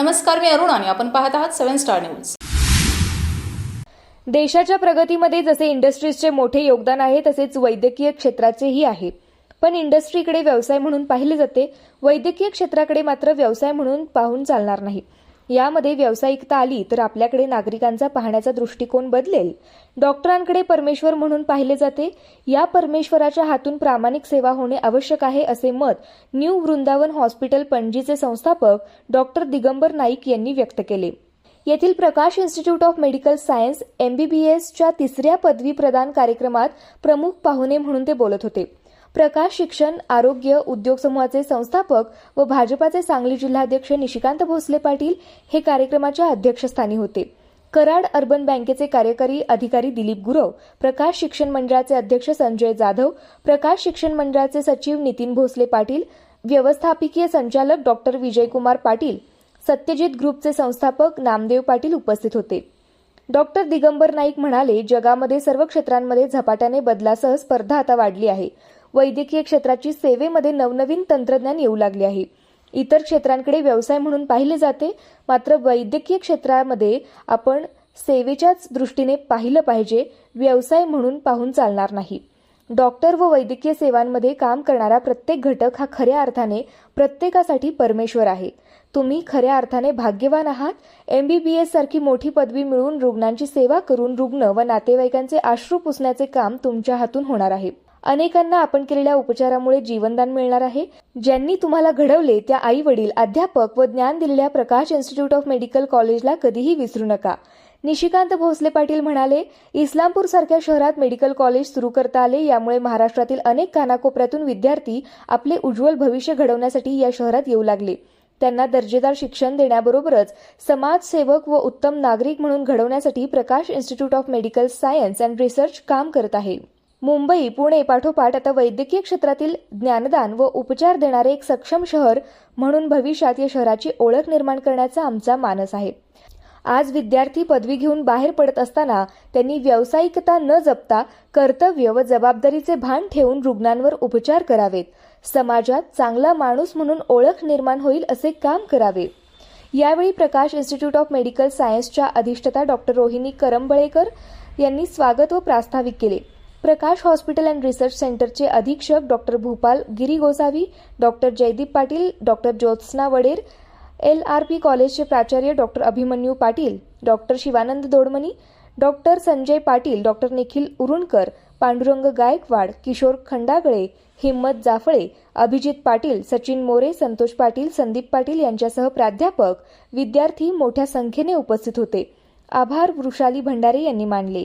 नमस्कार मी अरुण आणि आपण पाहत आहात सेव्हन स्टार न्यूज. देशाच्या प्रगतीमध्ये जसे इंडस्ट्रीजचे मोठे योगदान आहे तसेच वैद्यकीय क्षेत्राचेही आहे. पण इंडस्ट्रीकडे व्यवसाय म्हणून पाहिले जाते वैद्यकीय क्षेत्राकडे मात्र व्यवसाय म्हणून पाहून चालणार नाही. यामध्ये व्यावसायिकता आली तर आपल्याकडे नागरिकांचा पाहण्याचा दृष्टिकोन बदलेल. डॉक्टरांकडे परमेश्वर म्हणून पाहिले जाते. या परमेश्वराच्या हातून प्रामाणिक सेवा होणे आवश्यक आहे असे मत न्यू वृंदावन हॉस्पिटल पणजीचे संस्थापक डॉक्टर दिगंबर नाईक यांनी व्यक्त केले. येथील Prakash institute of medical science एमबीबीएसच्या तिसऱ्या पदवी प्रदान कार्यक्रमात प्रमुख पाहुणे म्हणून ते बोलत होते. प्रकाश शिक्षण आरोग्य उद्योग समूहाचे संस्थापक व भाजपाचे सांगली जिल्हाध्यक्ष निशिकांत भोसले पाटील हे कार्यक्रमाच्या अध्यक्षस्थानी होते. कराड अर्बन बँकेचे कार्यकारी अधिकारी दिलीप गुरव प्रकाश शिक्षण मंडळाचे अध्यक्ष संजय जाधव प्रकाश शिक्षण मंडळाचे सचिव नितीन भोसले पाटील व्यवस्थापकीय संचालक डॉक्टर विजयकुमार पाटील सत्यजित ग्रुपचे संस्थापक नामदेव पाटील उपस्थित होते. डॉक्टर दिगंबर नाईक म्हणाले जगामध्ये सर्व क्षेत्रांमध्ये झपाट्याने बदलासह स्पर्धा आता वाढली आहे. वैद्यकीय क्षेत्राची सेवेमध्ये नवनवीन तंत्रज्ञान येऊ लागले आहे. इतर क्षेत्रांकडे व्यवसाय म्हणून पाहिले जाते मात्र वैद्यकीय क्षेत्रामध्ये आपण सेवेच्याच दृष्टीने पाहिलं पाहिजे व्यवसाय म्हणून पाहून चालणार नाही. डॉक्टर व वैद्यकीय सेवांमध्ये काम करणारा प्रत्येक घटक हा खऱ्या अर्थाने प्रत्येकासाठी परमेश्वर आहे. तुम्ही खऱ्या अर्थाने भाग्यवान आहात. एम बी बी सारखी मोठी पदवी मिळवून रुग्णांची सेवा करून रुग्ण व नातेवाईकांचे अश्रू पुसण्याचे काम तुमच्या हातून होणार आहे. अनेकांना आपण केलेल्या उपचारामुळे जीवनदान मिळणार आहे. ज्यांनी तुम्हाला घडवले त्या आई वडील अध्यापक व ज्ञान दिलेल्या प्रकाश इन्स्टिट्यूट ऑफ मेडिकल कॉलेजला कधीही विसरू नका. निशिकांत भोसले पाटील म्हणाले इस्लामपूर सारख्या शहरात मेडिकल कॉलेज सुरू करता आले यामुळे महाराष्ट्रातील अनेक कानाकोपऱ्यातून विद्यार्थी आपले उज्ज्वल भविष्य घडवण्यासाठी या शहरात येऊ लागले. त्यांना दर्जेदार शिक्षण देण्याबरोबरच समाजसेवक व उत्तम नागरिक म्हणून घडवण्यासाठी Prakash institute of medical science and research काम करत आहे. मुंबई पुणे पाठोपाठ आता वैद्यकीय क्षेत्रातील ज्ञानदान व उपचार देणारे एक सक्षम शहर म्हणून भविष्यात या शहराची ओळख निर्माण करण्याचा आमचा मानस आहे. आज विद्यार्थी पदवी घेऊन बाहेर पडत असताना त्यांनी व्यावसायिकता न जपता कर्तव्य व जबाबदारीचे भान ठेवून रुग्णांवर उपचार करावेत. समाजात चांगला माणूस म्हणून ओळख निर्माण होईल असे काम करावे. यावेळी प्रकाश इन्स्टिट्यूट ऑफ मेडिकल सायन्सच्या अधिष्ठता डॉक्टर रोहिणी करंबळेकर यांनी स्वागत व प्रास्ताविक केले. प्रकाश हॉस्पिटल अँड रिसर्च सेंटरचे अधीक्षक doctor Bhupal Giri Gosavi doctor Jaydeep Patil doctor Jyotsna Wader L R P कॉलेजचे प्राचार्य doctor Abhimanyu Patil doctor Shivanand Dodmani doctor Sanjay Patil doctor Nikhil Urunkar Pandurang Gaikwad Kishor Khandagale Himmat Jafale Abhijit Patil Sachin More Santosh Patil Sandeep Patil यांच्यासह प्राध्यापक विद्यार्थी मोठ्या संख्येने उपस्थित होते. आभार वृषाली भंडारे यांनी मानले.